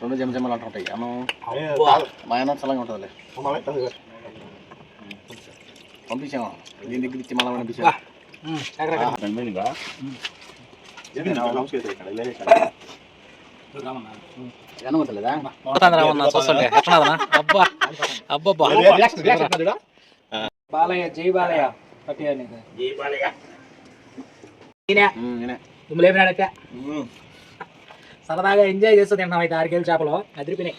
రెండు జమ జమలు అంటుంటాయి అన్నం అబ్బా. మా అన్నం చల్లగా ఉంటుందిలే. పంపించాము దీని దగ్గర ఇచ్చి మళ్ళీ పంపించాము బాలయ్య జై బాలయ్య. నేనే నువ్వు లేపినాడైతే. సరదాగా ఎంజాయ్ చేస్తూ తింటాం అయితే ఆరుకేళ్ళ చేపలు. అదిరిపినాయి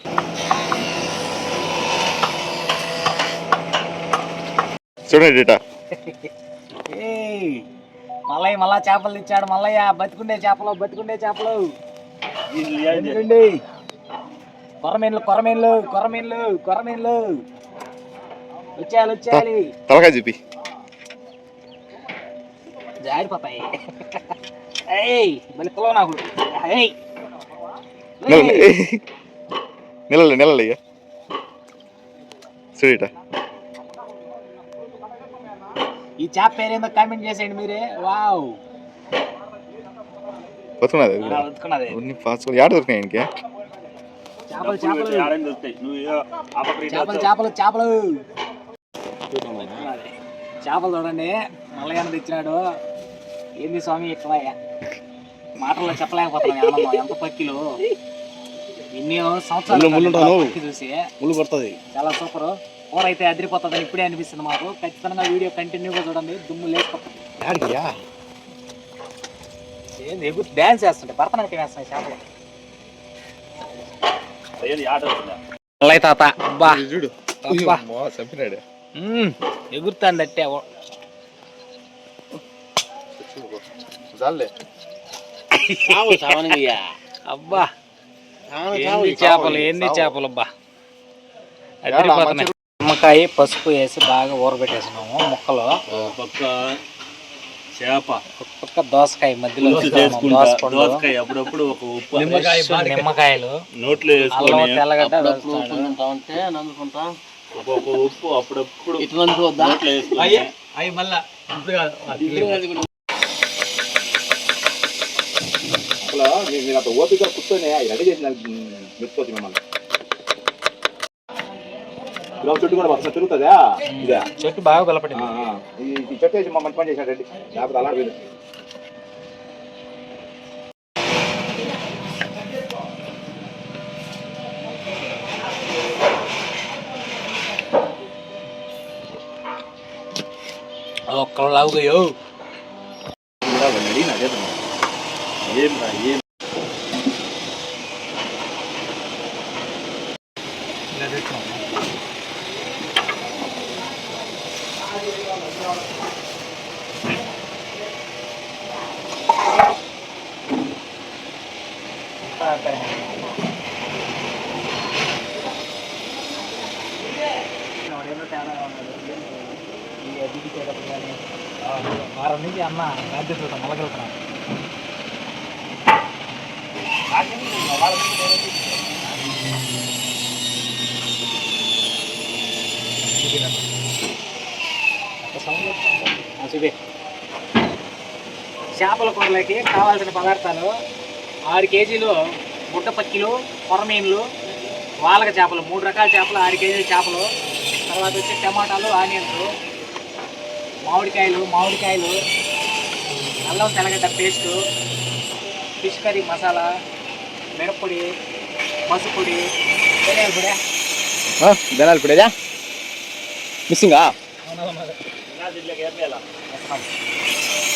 చూడండి మల్లయ్య మళ్ళా చేపలు తెచ్చాడు. మల్లయ్య బతికుండే చేపలు బతికుండే చేపలు. కొరమీన్లు కొరమీన్లు కొరమీన్లు కొరమీన్లు. వచ్చేయాలి వచ్చేయాలి. తలకాయ చూపి. జారిపోతాయి. ఏయ్ మళ్ళీ పిలవ నాకు ఏయ్. నిలలే నిలలే ఇక. ఈ చేప పేరేందో కామెంట్ చేసేయండి మీరే. వావ్. బతుకున్నది బతుకున్నది. ఉన్ని పాచుకొని ఏడ దొరికినాయి ఇంకే చేపలు చేపలు చేపలు. చేపలు చేపలు చేపలు. చూడండి. మల్లయ్య తెచ్చినాడు. ఏంది స్వామి ఇట్లా? మాటల్లో చెప్పలేకపోతున్నాం ఆనందం ఎంత పక్కిలు? ఎన్ని సంవత్సరాలు ముళ్ళు ఉంటాను. పక్కి చూసి. ముళ్ళు పడుతుంది. చాలా సూపర్ కూర అయితే అదిరిపోతుందని ఇప్పుడే అనిపిస్తుంది మాకు. ఖచ్చితంగా వీడియో కంటిన్యూగా చూడండి. దుమ్ము లేకపోతుంది ఏంది ఎగురు డ్యాన్స్ చేస్తుంటే భరతనాట్యం వేస్తున్నాయి చేపలు. మల్లయ్య తాత అబ్బా. చూడు. చంపినాడు. మ్మ్. ఎగురుతాంది అట్టే చాలే అబ్బా. చేపలు ఎన్ని చేపలు అబ్బా అదిరిపోతున్నాయి నిమ్మకాయ పసుపు వేసి బాగా ఊరబెట్టేసినాము ముక్కలు. పక్క చేప. ఒక పక్క దోసకాయ మధ్యలో అప్పుడప్పుడు ఒక ఉప్పు ఫ్రెష్ నిమ్మకాయలు. నోట్లో తెల్లగడ్డ. ఉప్పు అప్పుడప్పుడు ఇటు నందుకోవద్దా నోట్లో వేసుకొని అవి మళ్ళా. మీరు అంత ఓపిక కూర్చొని రెడీ చేసి మెచ్చుకోవచ్చు మిమ్మల్ని గ్రామ చుట్టూ కూడా మొత్తం తిరుగుతుందా ఇదే చెట్టు బాగా ఆ. ఈ చెట్టు వేసి మంచి పని చేశాడు రెడ్డి లేకపోతే అలా పోయింది ఒక్కరు చూపి. చేపల కూరలకి కావాల్సిన పదార్థాలు ఆరు కేజీలు గుడ్డ పక్కిలు కొరమీన్లు వాలక చేపలు మూడు రకాల చేపలు ఆరు కేజీల చేపలు తర్వాత వచ్చి టమాటాలు ఆనియన్స్ మామిడికాయలు మామిడికాయలు అల్లం తెల్లగడ్డ పేస్టు ఫిష్ కర్రీ మసాలా మిరప్పొడి పసుపొడి ధనియాల పొడి. ధనాలు ఇప్పుడేదా మిస్సింగా?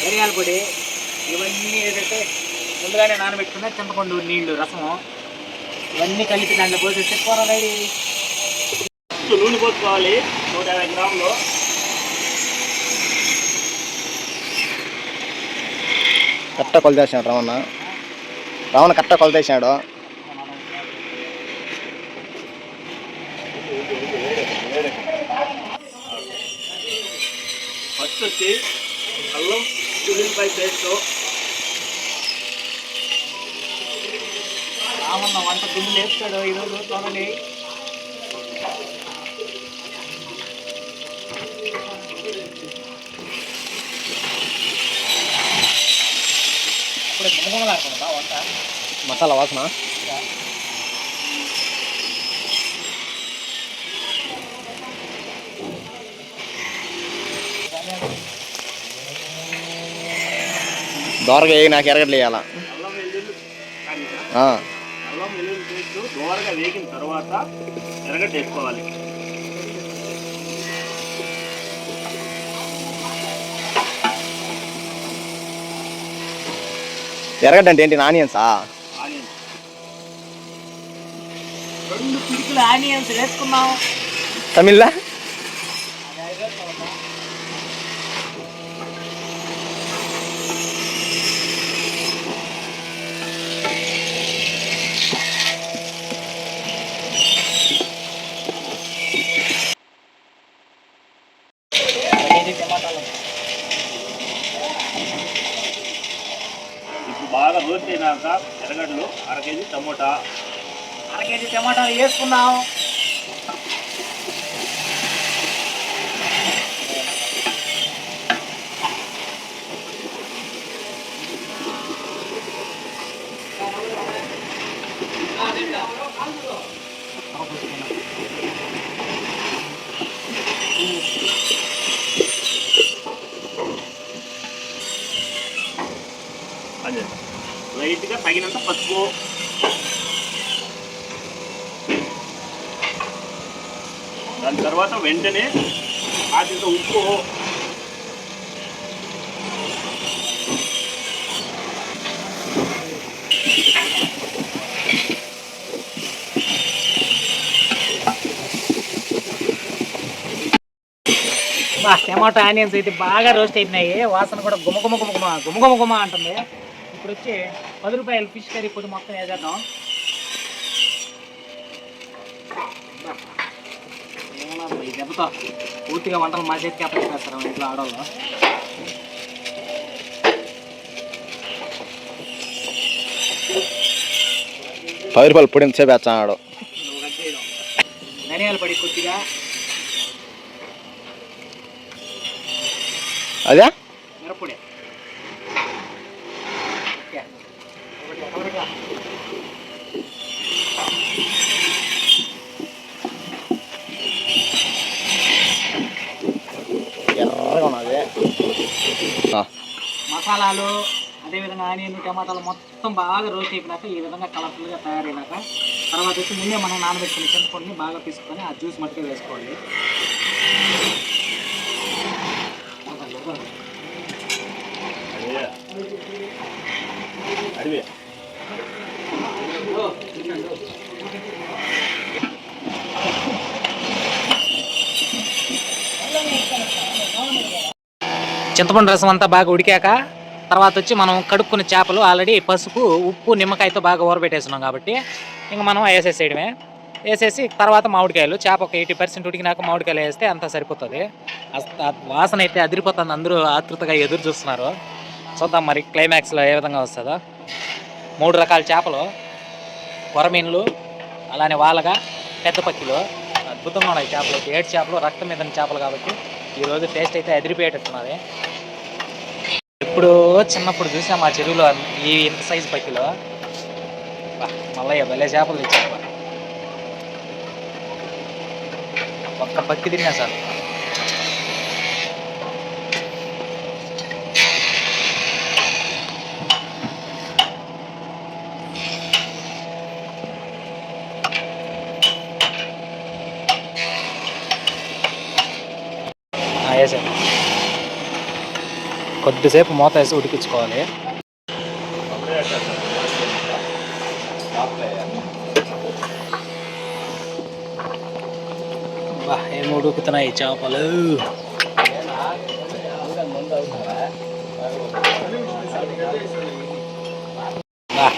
ధనియాల పొడి ఇవన్నీ ఏదైతే ముందుగానే నానబెట్టుకున్న చింతపండు నీళ్ళు రసము ఇవన్నీ కలిపి దాంట్లో పోసేస్తే కూర రెడీ. నూనె పోసుకోవాలి. నూట యాభై గ్రాములు. కట్ట కొలతేసినాడు రావణ రావణ కట్ట కొలతేసినాడు. ఫస్ట్ వచ్చి అల్లం ఉల్లిపాయ పేస్ట్. రామన్న వంట దుమ్ము లేపుతాడు ఈరోజు చూడండి ఇప్పుడు వంట? మసాలా వాసన? దోరగా ఏ నాకు ఎరగట్లు వేయాలా? అల్లం వెల్లుల్లి కానీ ఆ, అల్లం వెల్లుల్లి పేస్ట్ దోరగా వేగిన తర్వాత ఎరగడ్డ వేసుకోవాలి. ఎరగడ్డ అంటే ఏంటి? ఆనియన్సా ఆనియన్ రెండు పిడికిలు ఆనియన్స్ వేసుకున్నాం. తమిళ్ళా కేజీ టమాటాలు ఇప్పుడు బాగా రోస్ట్ అయినాక ఎర్రగడ్డలు అర కేజీ టమోటా. అర కేజీ టమాటాలు వేసుకున్నాం అదే. లైట్గా తగినంత పసుపు దాని తర్వాత వెంటనే కాసింత ఉప్పు. బా టమాటా ఆనియన్స్ అయితే బాగా రోస్ట్ అయినాయి వాసన కూడా గుమ గుమ గుమ గుమ గుమ గుమ అంటుంది. ఇప్పుడు వచ్చి పది రూపాయలు ఫిష్ కర్రీ పొడి మొత్తం వేసేద్దాం బా. ఏమన్నా ఈ దెబ్బతో పూర్తిగా వంటలు మా చేతికి అప్లై చేస్తారు ఇంట్లో ఆడవాళ్ళు. పది రూపాయలు పొడి ఎంతసేపు వేస్తాడు ధనియాల పొడి కొద్దిగా. అదే మిరప్పొడి ఓకే. ఎర్రగా ఉన్నది ఆ, మసాలాలు అదేవిధంగా ఆనియన్ టమాటాలు మొత్తం బాగా రోస్ట్ అయిపోయినాక ఈ విధంగా కలర్ఫుల్గా తయారైనాక తర్వాత వచ్చి ముందే మనం నానబెట్టుకుని చింతపండుని బాగా తీసుకొని ఆ జ్యూస్ మట్టుకే వేసుకోవాలి. చింతపండు రసం అంతా బాగా ఉడికాక తర్వాత వచ్చి మనం కడుక్కున్న చేపలు ఆల్రెడీ పసుపు ఉప్పు నిమ్మకాయతో బాగా ఊరబెట్టేస్తున్నాం కాబట్టి ఇంక మనం వేసేసేయడమే. వేసేసి తర్వాత మామిడికాయలు చేప ఒక ఎయిటీ పర్సెంట్ ఉడికినాక మామిడికాయలు వేస్తే అంతా సరిపోతుంది. వాసన అయితే అదిరిపోతుంది అందరూ ఆతృతగా ఎదురు చూస్తున్నారు. చూద్దాం మరి క్లైమాక్స్లో ఏ విధంగా వస్తుందో. మూడు రకాల చేపలు. కొరమీన్లు అలానే వాలగా పెద్ద పక్కిలు. అద్భుతంగా ఉన్నాయి చేపలు. ఏడు చేపలు రక్తం మీద చేపలు కాబట్టి ఈరోజు టేస్ట్ అయితే అదిరిపోయేటట్టున్నది. ఇప్పుడు చిన్నప్పుడు చూసాం మా చెరువులో ఈ ఇంత సైజు పక్కిలో బా, మల్లయ్య భలే చేపలు తెచ్చాను ఒక్క పక్కి తిన్నా సార్ వేసాను కొద్దిసేపు మూత వేసి ఉడికించుకోవాలి. బా ఏం ఉడుకుతున్నాయి చేపలు? బా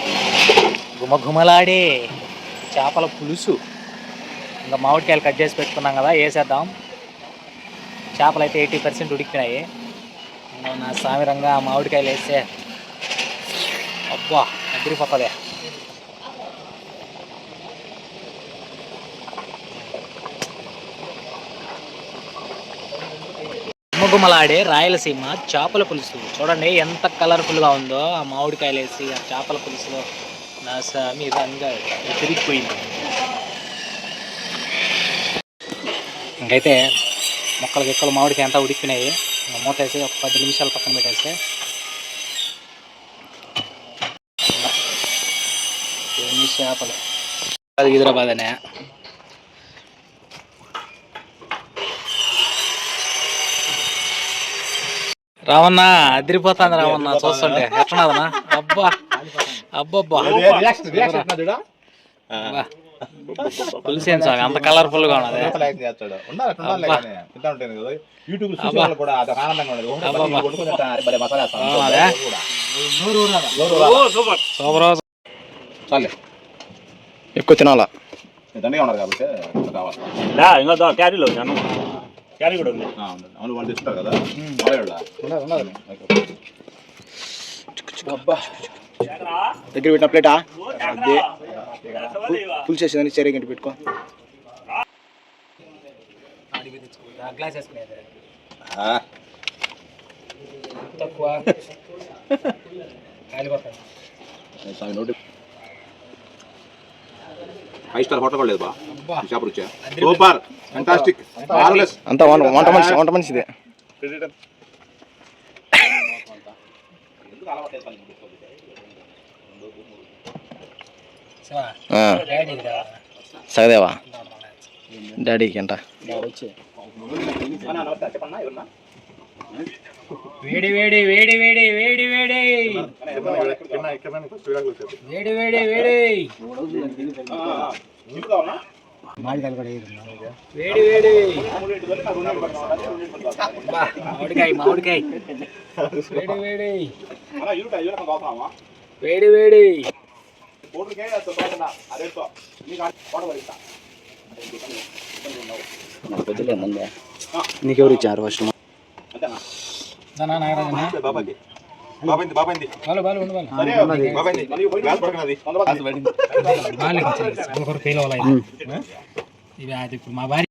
గుమగుమలాడే చేపల పులుసు. ఇంకా మామిడికాయలు కట్ చేసి పెట్టుకున్నాం కదా వేసేద్దాం. చేపలు అయితే ఎయిటీ పర్సెంట్ ఉడికినాయి. నా స్వామి రంగా మామిడికాయలు వేస్తే అబ్బా అదిరిపోతుంది గుమగుమలాడే రాయలసీమ చేపల పులుసు. చూడండి ఎంత కలర్ఫుల్గా ఉందో ఆ మామిడికాయలు వేసి ఆ చేపల పులుసులో నా స్వామి రంగా తిరిగిపోయింది. ఇంకైతే మొక్కలకి ఎక్కలు మామిడికాయ అంతా ఉడికినాయి. మూత వేసి ఒక పది నిమిషాలు పక్కన పెట్టేస్తే. ఎన్ని చేపలు అది హైదరాబాద్ అనే రావన్న అదిరిపోతాను రావన్న చూస్తుంటే. ఎట్లా అబ్బా. అబ్బా. తులసి స్వామి అంత కలర్ఫుల్గా ఉన్నది. లైక్ చేస్తాడు. ఉండాలి అట్లా ఉండాలి లైక్ అని. తింటా ఉంటాను కదా. యూట్యూబ్ చూసే వాళ్ళు కూడా అది ఎక్కువ తినాలా? కాబట్టి దగ్గర పెట్టిన ప్లేటా అదే. పుల్ చేసేదని చెరీ గంట పెట్టుకో. తక్కువ. ఫైవ్ స్టార్ హోటల్ లేదు రుచి. సూపర్. వంట మనిషి వంట మనిషిదే. సగదేవా? డాడీకి అంట వేడి వేడి వేడి వేడి వేడి. వేడి వేడి వేడి. వేడి వేడి. వేడి మామిడికాయ మామిడికాయ. వేడి వేడి. వేడి వేడి. ಬೋರ್ಡ್ಗೆ ಸ್ವಲ್ಪ ಅದೇಳ್ಕೋ ಈಗ ಫೋಟೋ ಬರೀತಾ పొద్దులే ముందే నీకెవరు ఇచ్చారు ఫస్ట్ బాబాయి బాబాయింది బాబాయింది మా భార్య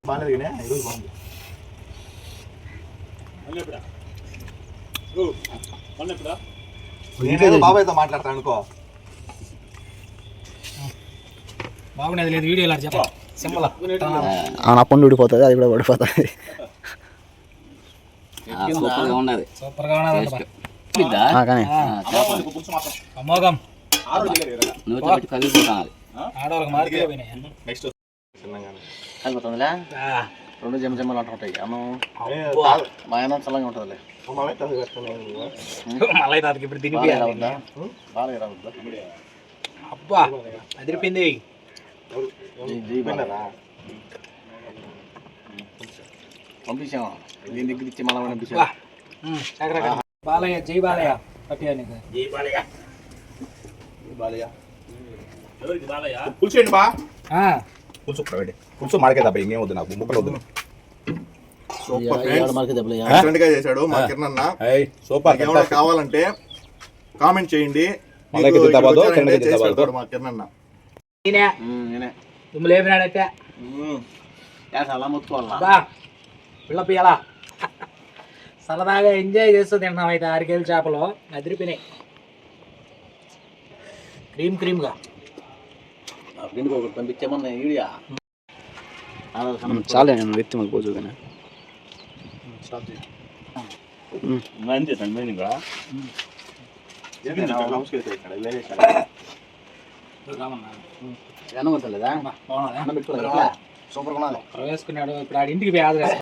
బాబాయ్తో మాట్లాడతాను అనుకో. బాగుండేది లేదు వీడియో ఇలా చెప్ప. సింపుల్ నా పండు ఊడిపోతుంది అది కూడా పడిపోతుంది సూపర్గా ఉన్నది. కానీ. ఆడవాళ్ళకి నెక్స్ట్ రెండు జమ జమ్మలు అంటుంటాయి అన్నం మా చల్లగా ఉంటుందిలే. మళ్ళీ తాతకి ఇప్పుడు అబ్బా అదిరిపోయింది. బాలయ్య జై బాలయ్య. జై బాలయ్య. ఎవరికి కూర్చోండి బా. కూర్చో కూర్చో దెబ్బ ఇంకేం వద్దు నాకు. ముక్కలు వద్దు చేశాడు సూపర్. కావాలంటే కామెంట్ చేయండి. మా కిరణ్ నేనే. దుమ్ము లేపినాడైతే అలా మొత్తుకోవాలా బా పిల్ల పియ్యాలా? సరదాగా ఎంజాయ్ చేస్తూ తింటున్నాం అయితే ఆరు కేజీల చేపలు. అదిరిపోయినాయి. క్రీమ్ క్రీమ్గా. ఒకటి పంపించామన్నా ఈడియా? చాలే నేను వ్యక్తి మాకు పోజు కానీ అంతే జనం వద్దలేదా సూపర్ ప్రవేశకున్నాడు ఇప్పుడు ఆడింటికి పోయి ఆదరేస్తా